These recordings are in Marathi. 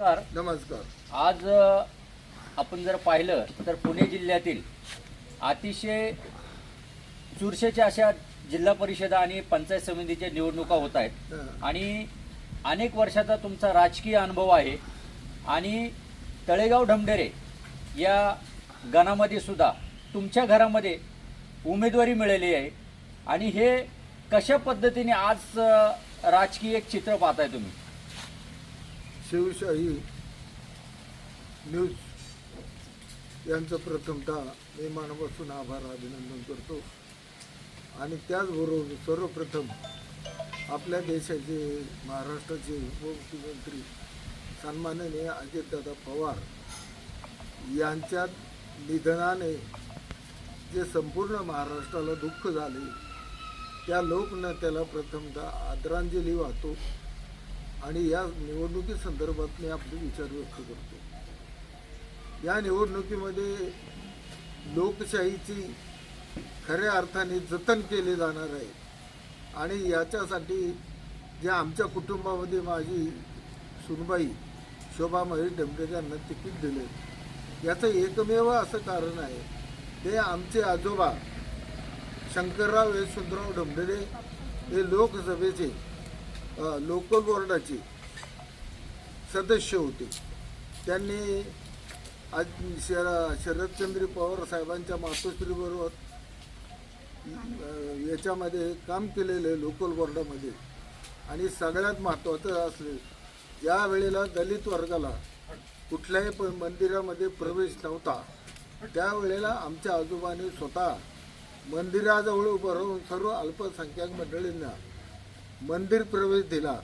नमस्कार. नमस्कार. आज अ, आपण जर पाहिलं तर पुणे जिल्ह्यातील अतिशय चुरशेच्या अशा जिल्हा परिषद आणि पंचायत समितीच्या निवडणुका होत आहेत. आणि अनेक वर्षाचा तुमचा राजकीय अनुभव आहे. आणि तळेगाव ढमढेरे या गणामध्ये सुद्धा तुमच्या घरामध्ये उमेदवारी मिळाली आहे. आणि हे कशा पद्धतीने आज अ, राजकीय एक चित्र पाहताय तुम्ही? शिवशाही न्यूज यांचं प्रथमतः मी मनापासून आभार अभिनंदन करतो. आणि त्याचबरोबर सर्वप्रथम आपल्या देशाचे महाराष्ट्राचे उपमुख्यमंत्री सन्माननीय अजितदादा पवार यांच्या निधनाने जे संपूर्ण महाराष्ट्राला दुःख झाले त्या लोकनेत्याला प्रथमतः आदरांजली वाहतो. आणि या निवडणुकीसंदर्भात मी आपले विचार व्यक्त करतो. या निवडणुकीमध्ये लोकशाहीची खऱ्या अर्थाने जतन केले जाणार आहे. आणि याच्यासाठी जे आमच्या कुटुंबामध्ये माझी सुनबाई शोभा महेश डमडेकर यांना तिकीट दिले. याचं एकमेव असं कारण आहे ते आमचे आजोबा शंकरराव यशवंतराव डमडेरे हे लोकसभेचे लोकल बोर्डाचे सदस्य होते. त्यांनी आज शर शरदचंद्र पवार साहेबांच्या मातोश्रीबरोबर याच्यामध्ये काम केलेलं आहे लोकल बोर्डामध्ये आणि सगळ्यात महत्त्वाचं असले ज्या वेळेला दलित वर्गाला कुठल्याही प मंदिरामध्ये प्रवेश नव्हता त्यावेळेला आमच्या आजोबाने स्वतः मंदिराजवळ उभं राहून सर्व अल्पसंख्याक मंडळींना मंदिर प्रवेश दिला.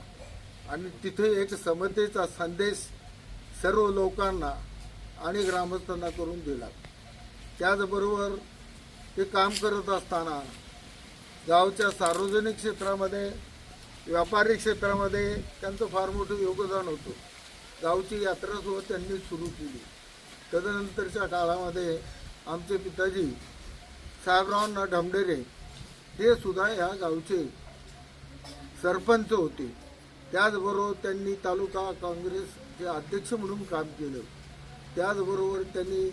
आणि तिथे एक समतेचा संदेश सर्व लोकांना आणि ग्रामस्थांना करून दिला. त्याचबरोबर ते काम करत असताना गावच्या सार्वजनिक क्षेत्रामध्ये व्यापारी क्षेत्रामध्ये त्यांचं फार मोठं योगदान होतं. गावची यात्रासुद्धा त्यांनी सुरू केली. तदनंतरच्या काळामध्ये आमचे पिताजी साहेबरावांना ढमडेरे हे सुद्धा या गावचे सरपंच होते. त्याचबरोबर त्यांनी तालुका काँग्रेसचे अध्यक्ष म्हणून काम केलं. त्याचबरोबर त्यांनी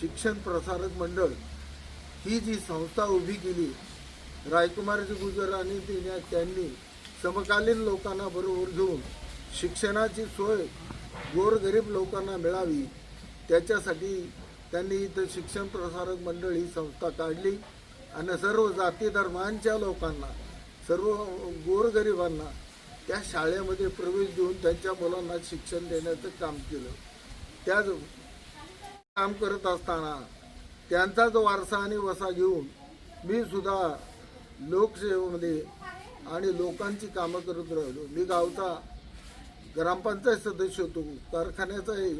शिक्षण प्रसारक मंडळ ही जी संस्था उभी केली रायकुमारजी गुजर आणि त्यांनी समकालीन लोकांना बरोबर घेऊन शिक्षणाची सोय गोरगरीब लोकांना मिळावी त्याच्यासाठी त्यांनी इथं शिक्षण प्रसारक मंडळ ही संस्था काढली. आणि सर्व जाती धर्मांच्या लोकांना सर्व गोरगरिबांना त्या शाळेमध्ये प्रवेश देऊन त्यांच्या मुलांना शिक्षण देण्याचं काम केलं. त्याच काम करत असताना त्यांचाच वारसा आणि वसा घेऊन मी सुद्धा लोकसेवेमध्ये आणि लोकांची कामं करत राहिलो. मी गावचा ग्रामपंचायत सदस्य होतो कारखान्याचाही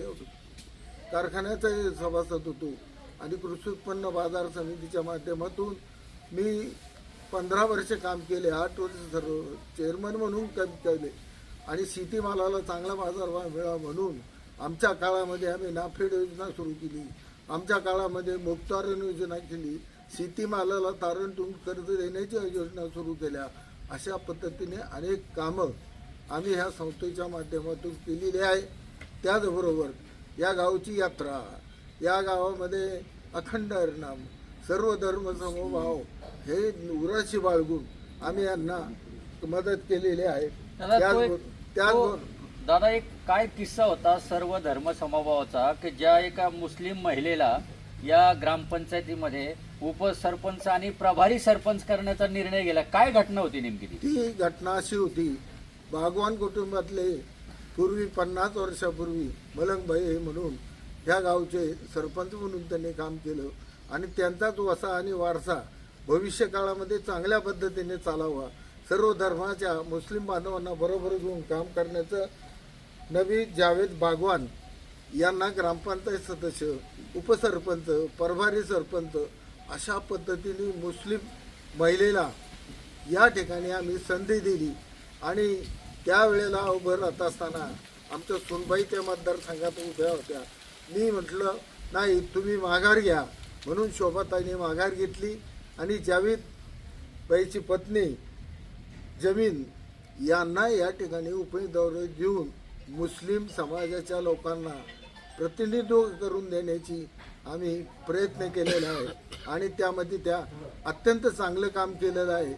कारखान्याचाही सभासद होतो आणि कृषी उत्पन्न बाजार समितीच्या माध्यमातून मी पंधरा वर्ष काम केले आठ वर्ष सर्व. चेअरमन म्हणून काम केले आणि शेतीमालाला चांगला बाजारभाव मिळावा म्हणून आमच्या काळामध्ये आम्ही नाफेड योजना सुरू केली. आमच्या काळामध्ये मुक्तारण योजना केली. शेतीमालाला तारण तुम कर्ज देण्याच्या योजना सुरू केल्या. अशा पद्धतीने अनेक कामं आम्ही ह्या संस्थेच्या माध्यमातून केलेली आहे. त्याचबरोबर या गावची यात्रा. या गावामध्ये अखंड हरिनाम. सर्व धर्म समभाव हे उराशी बाळगून आम्ही यांना मदत केलेली आहे. दादा तो एक- दादा एक काय किस्सा होता सर्व धर्म समभावाचा की ज्या एका मुस्लिम महिलेला या ग्रामपंचायतीमध्ये उपसरपंच आणि प्रभारी सरपंच करण्याचा निर्णय गेला? काय घटना होती नेमकी ती? ती घटना अशी होती बागवान कुटुंबातले पूर्वी पन्नास वर्षापूर्वी मलंगभाई हे म्हणून ह्या गावचे सरपंच म्हणून त्यांनी काम केलं. आणि त्यांचाच वसा आणि वारसा भविष्य काळामध्ये चांगल्या पद्धतीने चालावा. सर्व धर्माच्या मुस्लिम बांधवांना बरोबर घेऊन काम करण्याचं नवी जावेद बागवान यांना ग्रामपंचायत सदस्य उपसरपंच प्रभारी सरपंच अशा पद्धतीने मुस्लिम महिलेला या ठिकाणी आम्ही संधी दिली. आणि त्यावेळेला उभं राहत असताना आमच्या सुनबाई त्या मतदारसंघात उभ्या होत्या. मी म्हटलं नाही तुम्ही माघार घ्या. म्हणून शोभाताईने माघार घेतली आणि जावेद बाईची पत्नी जमीन यांना या ठिकाणी उमेदवारी देऊन मुस्लिम समाजाच्या लोकांना प्रतिनिधित्व करून देण्याची आम्ही प्रयत्न केलेला आहे आणि त्यामध्ये त्या अत्यंत चांगलं काम केलेलं आहे.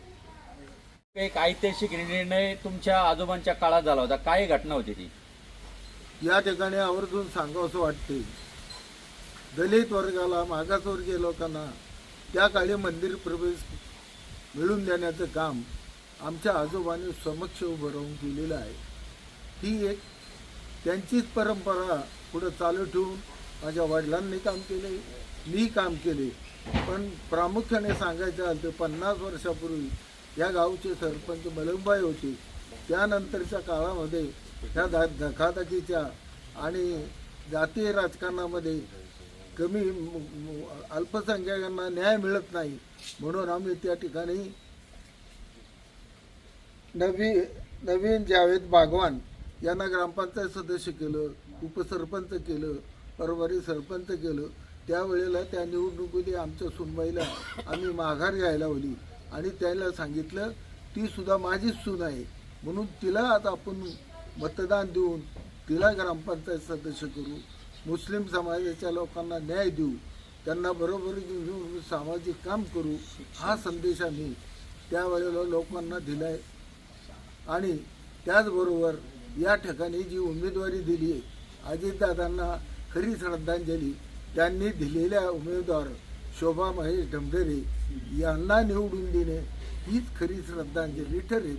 एक ऐतिहासिक निर्णय तुमच्या आजोबांच्या काळात झाला होता. काय घटना होती ती? या ठिकाणी आवर्जून सांगावंसं वाटते दलित वर्गाला मागासवर्गीय लोकांना त्या काळी मंदिर प्रवेश मिळवून देण्याचं काम आमच्या आजोबांनी समक्ष उभं राहून केलेलं आहे. ही एक त्यांचीच परंपरा पुढं चालू ठेवून माझ्या वडिलांनी काम केले मी काम केले. पण प्रामुख्याने सांगायचं झालं तर पन्नास वर्षापूर्वी या गावचे सरपंच मलकबाई होते. त्यानंतरच्या काळामध्ये ह्या दा धकाधकीच्या आणि जातीय राजकारणामध्ये कमी अल्पसंख्याकांना न्याय मिळत नाही म्हणून आम्ही त्या ठिकाणी नवी नवीन जावेद बागवान यांना ग्रामपंचायत सदस्य केलं उपसरपंच केलं परवारी सरपंच केलं त्यावेळेला त्या निवडणुकीने आमच्या सुनबाईला आम्ही माघार घ्यायला हवी आणि त्याला सांगितलं ती सुद्धा माझीच सून आहे. म्हणून तिला आता आपण मतदान देऊन तिला ग्रामपंचायत सदस्य करू. मुस्लिम समाजाच्या लोकांना न्याय देऊ त्यांना बरोबर घेऊन सामाजिक काम करू हा संदेश आम्ही त्यावेळेला लोकांना दिलाय. आणि त्याचबरोबर या ठिकाणी जी उमेदवारी दिली आहे अजितदादांना खरी श्रद्धांजली त्यांनी दिलेल्या उमेदवार शोभा महेश ढमढेरे यांना निवडून देणे हीच खरी श्रद्धांजली ठरेल.